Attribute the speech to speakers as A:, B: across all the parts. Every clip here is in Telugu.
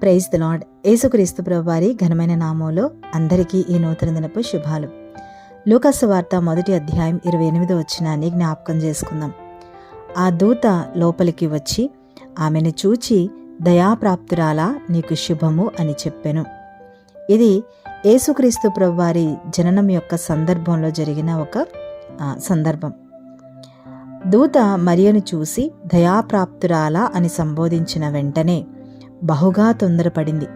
A: ప్రైజ్ ద లాడ్ యేసుక్రీస్తు ప్రభువారి ఘనమైన నామంలో అందరికీ ఈ నూతన దినపు శుభాలు. లూకాసు వార్త మొదటి అధ్యాయం ఇరవై ఎనిమిదో వచ్చినాన్ని జ్ఞాపకం చేసుకుందాం. ఆ దూత లోపలికి వచ్చి ఆమెను చూచి దయాప్రాప్తురాలా నీకు శుభము అని చెప్పెను. ఇది యేసుక్రీస్తు ప్రభువారి జననం యొక్క సందర్భంలో జరిగిన ఒక సందర్భం. దూత మరియను చూసి దయాప్రాప్తురాలా అని సంబోధించిన వెంటనే బహుగా తొందరపడింది.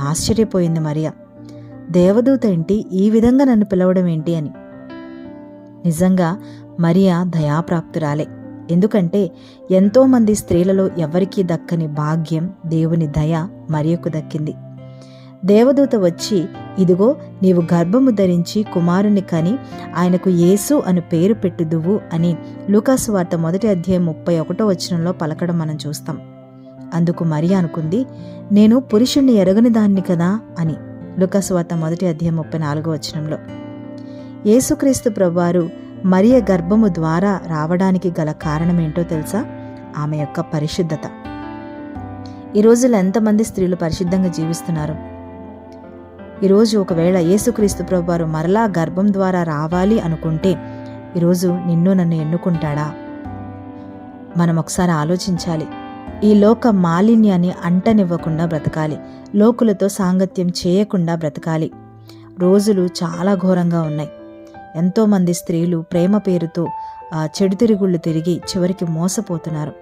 A: ఆశ్చర్యపోయింది మరియా. దేవదూత ఏంటి ఈ విధంగా నన్ను పిలవడం ఏంటి అని. నిజంగా మరియా దయాప్రాప్తురాలే. ఎందుకంటే ఎంతోమంది స్త్రీలలో ఎవరికీ దక్కని భాగ్యం దేవుని దయ మరియకు దక్కింది. దేవదూత వచ్చి ఇదిగో నీవు గర్భము ధరించి కుమారుని కని ఆయనకు యేసు అని పేరు పెట్టుదువు అని లూకాసు వార్త మొదటి అధ్యాయం ముప్పై ఒకటో వచనంలో పలకడం మనం చూస్తాం. అందుకు మరియ అనుకుంది నేను పురుషుణ్ణి ఎరగని దాన్ని కదా అని లూకాసు మొదటి అధ్యాయం ముప్పై నాలుగో వచనంలో. యేసుక్రీస్తు ప్రభువారు మరియ గర్భము ద్వారా రావడానికి గల కారణమేంటో తెలుసా? ఆమె యొక్క పరిశుద్ధత. ఈ రోజుల్లో ఎంతమంది స్త్రీలు పరిశుద్ధంగా జీవిస్తున్నారు? ఈరోజు ఒకవేళ యేసుక్రీస్తు ప్రభువారు మరలా గర్భం ద్వారా రావాలి అనుకుంటే ఈరోజు నిన్ను నన్ను ఎన్నుకుంటాడా? మనం ఒకసారి ఆలోచించాలి. ఈ లోక మాలిన్యాన్ని అంటనివ్వకుండా బ్రతకాలి. లోకులతో సాంగత్యం చేయకుండా బ్రతకాలి. రోజులు చాలా ఘోరంగా ఉన్నాయి. ఎంతోమంది స్త్రీలు ప్రేమ పేరుతో చెడు తిరుగుళ్ళు తిరిగి చివరికి మోసపోతున్నారు.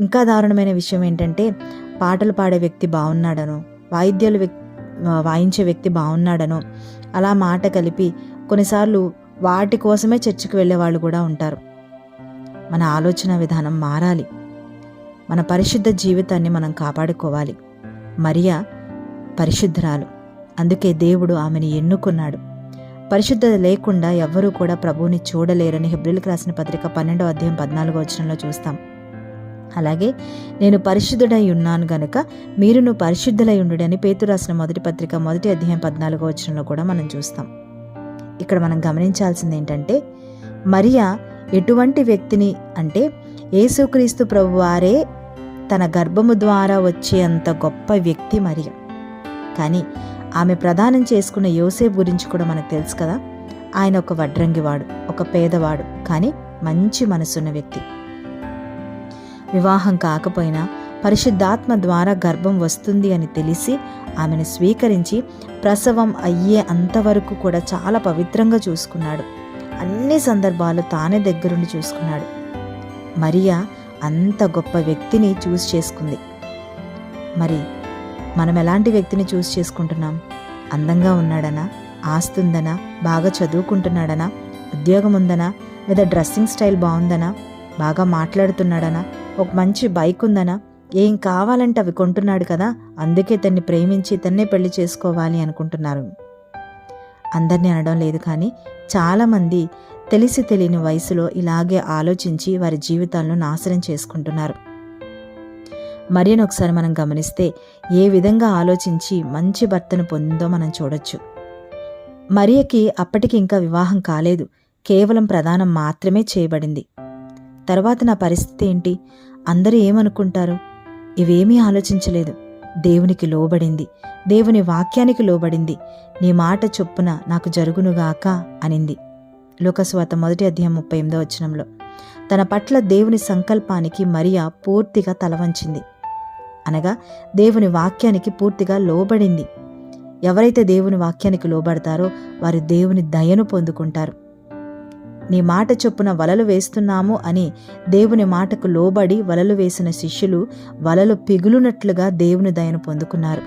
A: ఇంకా దారుణమైన విషయం ఏంటంటే పాటలు పాడే వ్యక్తి బాగున్నాడనో వాయిద్యాలు వ్యక్తి వాయించే వ్యక్తి బాగున్నాడనో అలా మాట కలిపి కొన్నిసార్లు వాటి కోసమే చర్చికి వెళ్ళే వాళ్ళు కూడా ఉంటారు. మన ఆలోచన విధానం మారాలి. మన పరిశుద్ధ జీవితాన్ని మనం కాపాడుకోవాలి. మరియా పరిశుద్ధరాలు. అందుకే దేవుడు ఆమెను ఎన్నుకున్నాడు. పరిశుద్ధత లేకుండా ఎవ్వరూ కూడా ప్రభువుని చూడలేరని హెబ్రిల్కి రాసిన పత్రిక పన్నెండో అధ్యాయం పద్నాలుగో వచనంలో చూస్తాం. అలాగే నేను పరిశుద్ధుడై ఉన్నాను గనుక మీరును పరిశుద్ధులై ఉండుడని పేతు రాసిన మొదటి పత్రిక మొదటి అధ్యాయం పద్నాలుగో వచనంలో కూడా మనం చూస్తాం. ఇక్కడ మనం గమనించాల్సింది ఏంటంటే మరియా ఎటువంటి వ్యక్తిని అంటే యేసుక్రీస్తు ప్రభువారే తన గర్భము ద్వారా వచ్చే అంత గొప్ప వ్యక్తి మరియ. కానీ ఆమె ప్రదానం చేసుకున్న యోసేపు గురించి కూడా మనకు తెలుసు కదా. ఆయన ఒక వడ్రంగివాడు ఒక పేదవాడు కానీ మంచి మనసున్న వ్యక్తి. వివాహం కాకపోయినా పరిశుద్ధాత్మ ద్వారా గర్భం వస్తుంది అని తెలిసి ఆమెను స్వీకరించి ప్రసవం అయ్యే అంతవరకు కూడా చాలా పవిత్రంగా చూసుకున్నాడు. అన్ని సందర్భాలు తానే దగ్గరుండి చూసుకున్నాడు. మరియా అంత గొప్ప వ్యక్తిని చూస్ చేసుకుంది. మరి మనం ఎలాంటి వ్యక్తిని చూస్ చేసుకుంటున్నాం? అందంగా ఉన్నాడనా? ఆస్తుందనా? బాగా చదువుకుంటున్నాడనా? ఉద్యోగం ఉందనా లేదా డ్రెస్సింగ్ స్టైల్ బాగుందనా? బాగా మాట్లాడుతున్నాడనా? ఒక మంచి బైక్ ఉందనా? ఏం కావాలంటే అవి కొంటున్నాడు కదా అందుకే తన్ని ప్రేమించి తన్నే పెళ్ళి చేసుకోవాలి అనుకుంటున్నారు. అందరినీ అనడం లేదు కానీ చాలామంది తెలిసి తెలియని వయసులో ఇలాగే ఆలోచించి వారి జీవితాలను నాశనం చేసుకుంటున్నారు. మరియను ఒకసారి మనం గమనిస్తే ఏ విధంగా ఆలోచించి మంచి భర్తను పొందిందో మనం చూడొచ్చు. మరియకి అప్పటికి ఇంకా వివాహం కాలేదు. కేవలం ప్రదానం మాత్రమే చేయబడింది. తర్వాత నా పరిస్థితి ఏంటి? అందరూ ఏమనుకుంటారు? ఇవేమీ ఆలోచించలేదు. దేవునికి లోబడింది. దేవుని వాక్యానికి లోబడింది. నీ మాట చొప్పున నాకు జరుగునుగాక అనింది. లోకస్వాత మొదటి అధ్యాయం ముప్పై ఎనిమిదో వచనంలో. తన పట్ల దేవుని సంకల్పానికి మరియా పూర్తిగా తలవంచింది. అనగా దేవుని వాక్యానికి పూర్తిగా లోబడింది. ఎవరైతే దేవుని వాక్యానికి లోబడతారో వారు దేవుని దయను పొందుకుంటారు. నీ మాట చొప్పున వలలు వేస్తున్నాము అని దేవుని మాటకు లోబడి వలలు వేసిన శిష్యులు వలలు పిగులునట్లుగా దేవుని దయను పొందుకున్నారు.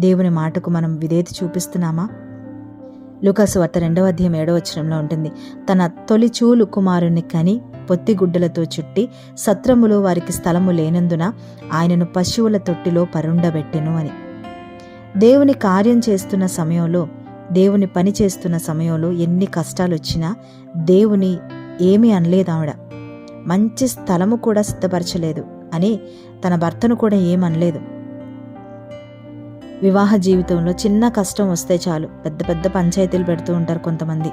A: దేవుని మాటకు మనం విధేయత చూపిస్తున్నామా? లుకాసు వార్త రెండవ అధ్యాయం ఏడవ వచనంలో ఉంటుంది. తన తొలి చూలు కుమారుని కని పొత్తిగుడ్డలతో చుట్టి సత్రములో వారికి స్థలము లేనందున ఆయనను పశువుల తొట్టిలో పరుండబెట్టెను అని. దేవుని కార్యం చేస్తున్న సమయంలో దేవుని పని చేస్తున్న సమయంలో ఎన్ని కష్టాలు వచ్చినా దేవుని ఏమీ అనలేదు ఆవిడ. మంచి స్థలము కూడా సిద్ధపరచలేదు అని తన భర్తను కూడా ఏమనలేదు. వివాహ జీవితంలో చిన్న కష్టం వస్తే చాలు. పెద్ద పెద్ద పంచాయతీలు పెడుతూ ఉంటారు కొంతమంది.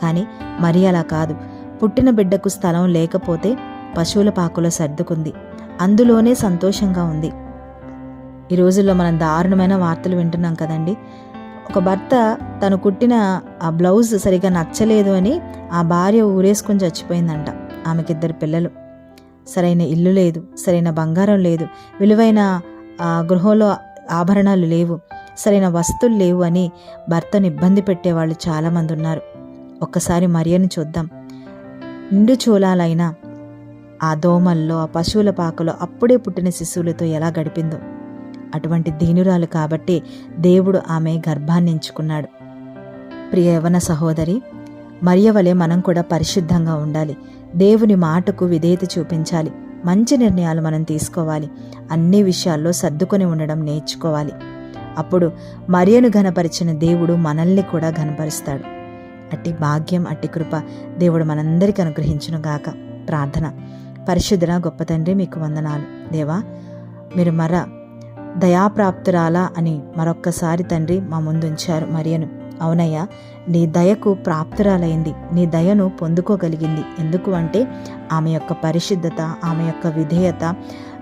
A: కానీ మరి అలా కాదు. పుట్టిన బిడ్డకు స్థలం లేకపోతే పశువుల పాకులో సర్దుకుంది. అందులోనే సంతోషంగా ఉంది. ఈ రోజుల్లో మనం దారుణమైన వార్తలు వింటున్నాం కదండి. ఒక భర్త తను కుట్టిన ఆ బ్లౌజ్ సరిగా నచ్చలేదు అని ఆ భార్య ఊరేసుకొని చచ్చిపోయిందంట. ఆమెకిద్దరు పిల్లలు. సరైన ఇల్లు లేదు సరైన బంగారం లేదు. విలువైన ఆ, గృహంలో ఆభరణాలు లేవు సరైన వస్తువులు లేవు అని భర్తను ఇబ్బంది పెట్టేవాళ్ళు చాలామంది ఉన్నారు. ఒక్కసారి మరియను చూద్దాం. నిండు చూలాలైన ఆ దోమల్లో ఆ పశువుల పాకలో అప్పుడే పుట్టిన శిశువులతో ఎలా గడిపిందో. అటువంటి దీనురాలు కాబట్టి దేవుడు ఆమె గర్భాన్ని ఎంచుకున్నాడు. ప్రియ యవన సహోదరి మరియవలే మనం కూడా పరిశుద్ధంగా ఉండాలి. దేవుని మాటకు విధేయత చూపించాలి. మంచి నిర్ణయాలు మనం తీసుకోవాలి. అన్ని విషయాల్లో సర్దుకొని ఉండడం నేర్చుకోవాలి. అప్పుడు మరియను ఘనపరిచిన దేవుడు మనల్ని కూడా ఘనపరుస్తాడు. అట్టి భాగ్యం అట్టి కృప దేవుడు మనందరికీ అనుగ్రహించును గాక. ప్రార్థన. పరిశుద్ధన గొప్ప తండ్రి మీకు వందనాలు. దేవా మీరు మర దయాప్రాప్తురాలా అని మరొక్కసారి తండ్రి మా ముందుంచారు మరియను. అవునయ్యా నీ దయకు ప్రాప్తురాలైంది నీ దయను పొందుకోగలిగింది. ఎందుకు అంటే ఆమె యొక్క పరిశుద్ధత ఆమె యొక్క విధేయత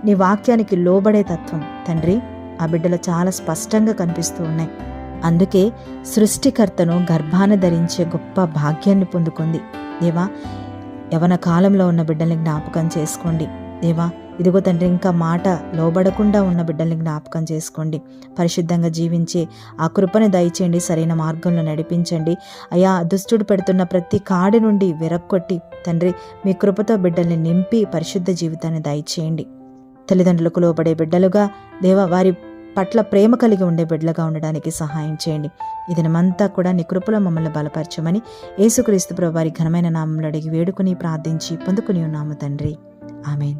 A: నీ వాక్యానికి లోబడే తత్వం. తండ్రి ఆ బిడ్డలు చాలా స్పష్టంగా కనిపిస్తూ ఉన్నాయి. అందుకే సృష్టికర్తను గర్భాన ధరించే గొప్ప భాగ్యాన్ని పొందుకుంది. దేవా యవన కాలంలో ఉన్న బిడ్డల్ని జ్ఞాపకం చేసుకోండి. దేవా ఇదిగో తండ్రి ఇంకా మాట లోబడకుండా ఉన్న బిడ్డల్ని జ్ఞాపకం చేసుకోండి. పరిశుద్ధంగా జీవించే ఆ కృపను దయచేయండి సరైన మార్గంలో నడిపించండి. అయా దుష్టుడు పెడుతున్న ప్రతి కాడి నుండి విరక్కొట్టి తండ్రి మీ కృపతో బిడ్డల్ని నింపి పరిశుద్ధ జీవితాన్ని దయచేయండి. తల్లిదండ్రులకు లోబడే బిడ్డలుగా దేవ వారి పట్ల ప్రేమ కలిగి ఉండే బిడ్డలుగా ఉండడానికి సహాయం చేయండి. ఈ దినమంతా కూడా నీ కృపలో మమ్మల్ని బలపరచమని యేసుక్రీస్తు ప్రభు వారి ఘనమైన నామంలో అడిగి వేడుకుని ప్రార్థించి పొందుకుని ఉన్నాము తండ్రి. ఆమెన్.